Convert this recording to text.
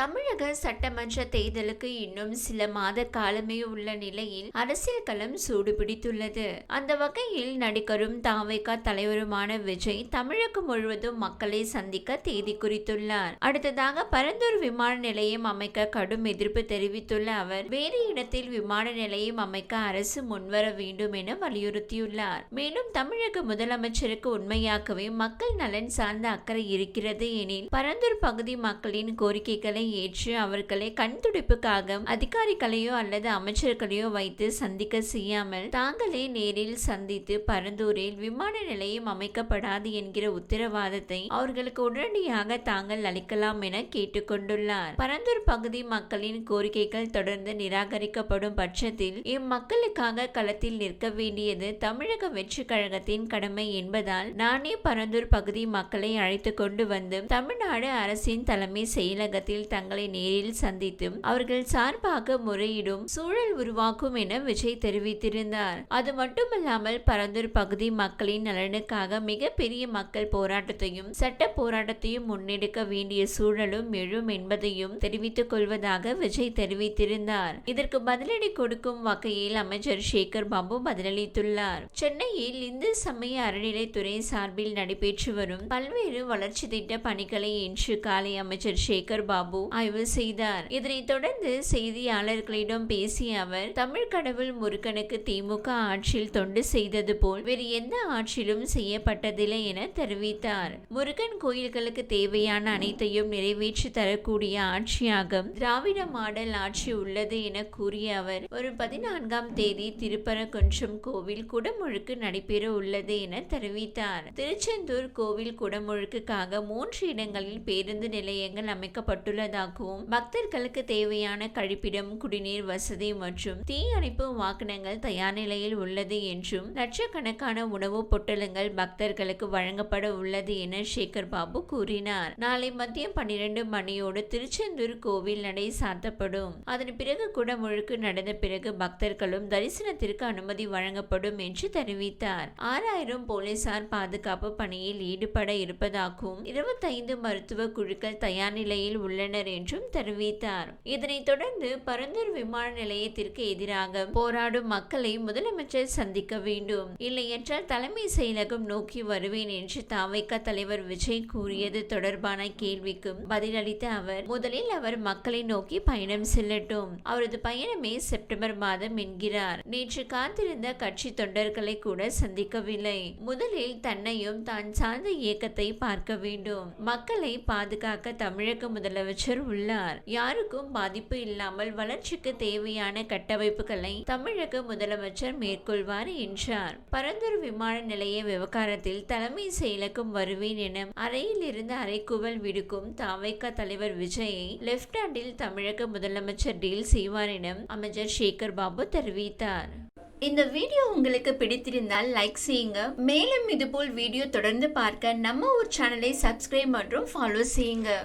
தமிழக சட்டமன்ற தேர்தலுக்கு இன்னும் சில மாத காலமே உள்ள நிலையில் அரசியல் களம் சூடுபிடித்துள்ளது. அந்த வகையில் நடிகரும் தாவைக்கா தலைவருமான விஜய் தமிழகம் முழுவதும் மக்களை சந்திக்க தேதி குறித்துள்ளார். அடுத்ததாக பரந்தூர் விமான நிலையம் அமைக்க கடும் எதிர்ப்பு தெரிவித்துள்ள அவர் வேறு இடத்தில் விமான நிலையம் அமைக்க அரசு முன்வர வேண்டும் என வலியுறுத்தியுள்ளார். மேலும் தமிழக முதலமைச்சருக்கு உண்மையாகவே மக்கள் நலன் சார்ந்த அக்கறை இருக்கிறது எனில் பரந்தூர் பகுதி மக்களின் கோரிக்கைகளை ஏற்று அவர்களை கண் துடைப்புக்காக அதிகாரிகளையோ அல்லது அமைச்சர்களையோ வைத்து சந்திக்க செய்யாமல் தாங்களே நேரில் சந்தித்து பரந்தூரில் விமான நிலையம் அமைக்கப்படாது என்கிற உத்தரவாதத்தை அவர்களுக்கு உடனடியாக தாங்கள் அளிக்கலாம் என கேட்டுக்கொண்டுள்ளார். பரந்தூர் பகுதி மக்களின் கோரிக்கைகள் தொடர்ந்து நிராகரிக்கப்படும் பட்சத்தில் இம்மக்களுக்காக களத்தில் நிற்க வேண்டியது தமிழக வெற்றி கழகத்தின் கடமை என்பதால் நானே பரந்தூர் பகுதி மக்களை அழைத்து கொண்டு வந்து தமிழ்நாடு அரசின் தலைமை செயலகத்தில் தங்களை நேரில் சந்தித்து அவர்கள் சார்பாக முறையிடும் சூழல் உருவாக்கும் என விஜய் தெரிவித்திருந்தார். அது மட்டுமல்லாமல் பரந்தூர் பகுதி மக்களின் நலனுக்காக மிகப்பெரிய மக்கள் போராட்டத்தையும் சட்ட போராட்டத்தையும் முன்னெடுக்க வேண்டிய சூழலும் எழும் என்பதையும் தெரிவித்துக் கொள்வதாக விஜய் தெரிவித்திருந்தார். இதற்கு பதிலடி கொடுக்கும் வகையில் அமைச்சர் சேகர் பாபு பதிலளித்துள்ளார். சென்னையில் இந்து சமய அறநிலைத்துறை சார்பில் நடைபெற்று வரும் பல்வேறு வளர்ச்சி திட்ட பணிகளை இன்று காலை அமைச்சர் சேகர் பாபு ஆய்வு செய்தார். இதனைத் தொடர்ந்து செய்தியாளர்களிடம் பேசிய அவர் தமிழ் கடவுள் முருகனுக்கு திமுக ஆட்சியில் தொண்டு செய்தது போல் வேறு எந்த ஆட்சியிலும் செய்யப்பட்டதில்லை என தெரிவித்தார். முருகன் கோயில்களுக்கு தேவையான அனைத்தையும் நிறைவேற்றி தரக்கூடிய ஆட்சியாக திராவிட மாடல் ஆட்சி உள்ளது என கூறிய அவர் வரும் பதினான்காம் தேதி திருப்பரங்குன்றம் கோவில் குடமுழுக்கு நடைபெற உள்ளது என தெரிவித்தார். திருச்செந்தூர் கோவில் குடமுழுக்குக்காக மூன்று இடங்களில் பேருந்து நிலையங்கள் உள்ளதாகவும் பக்தர்களுக்கு தேவையான கழிப்பிடம் குடிநீர் வசதி மற்றும் தீயணைப்பு வாகனங்கள் தயார் நிலையில் உள்ளது என்றும் லட்சக்கணக்கான உணவுப் பொட்டலங்கள் பக்தர்களுக்கு வழங்கப்பட உள்ளது என சேகர் பாபு கூறினார். நாளை மதியம் பன்னிரண்டு மணியோடு திருச்செந்தூர் கோவில் நடை சாத்தப்படும். அதன் பிறகு குடமுழுக்கு நடந்த பிறகு பக்தர்களும் தரிசனத்திற்கு அனுமதி வழங்கப்படும் என்று தெரிவித்தார். ஆறாயிரம் போலீசார் பாதுகாப்பு பணியில் ஈடுபட இருப்பதாகவும் இருபத்தைந்து மருத்துவ குழுக்கள் தயார் நிலையில் உள்ளனர் என்றும் தெரிவித்தார். இதனைத் தொடர்ந்து பரந்தூர் விமான நிலையத்திற்கு எதிராக போராடும் மக்களை முதலமைச்சர் சந்திக்க வேண்டும். இல்லையென்றால் தலைமை செயலகம் நோக்கி வருவேன் என்று தாவைக்க தலைவர் விஜய் கூறியது தொடர்பான கேள்விக்கும் பதிலளித்த அவர் முதலில் அவர் மக்களை நோக்கி பயணம் செல்லட்டும். அவரது பயணமே செப்டம்பர் மாதம் என்கிறார். நேற்று காத்திருந்த கட்சி தொண்டர்களை கூட சந்திக்கவில்லை. முதலில் தன்னையும் தான் சார்ந்த இயக்கத்தை பார்க்க வேண்டும். மக்களை பாதுகாக்க தமிழக முதலமைச்சர் உள்ளார். யாருக்கும் பாதிப்பு இல்லாமல் வளர்ச்சிக்கு தேவையான கட்டமைப்புகளை தமிழக முதலமைச்சர் மேற்கொள்வார் என்றார். பரந்தூர் விமான நிலைய விவகாரத்தில் தலைமை செயலகம் வருவேன் என அறையில் இருந்து அரைக்குவல் விடுக்கும் தாவைக்கா தலைவர் விஜயை லெப்ட் தமிழக முதலமைச்சர் டீல் செய்வார் என அமைச்சர் சேகர் பாபு தெரிவித்தார். இந்த வீடியோ உங்களுக்கு பிடித்திருந்தால் லைக் செய்யுங்க. மேலும் இதுபோல் வீடியோ தொடர்ந்து பார்க்க நம்ம ஊர் சேனலை சப்ஸ்கிரைப் மற்றும் ஃபாலோ செய்யுங்க.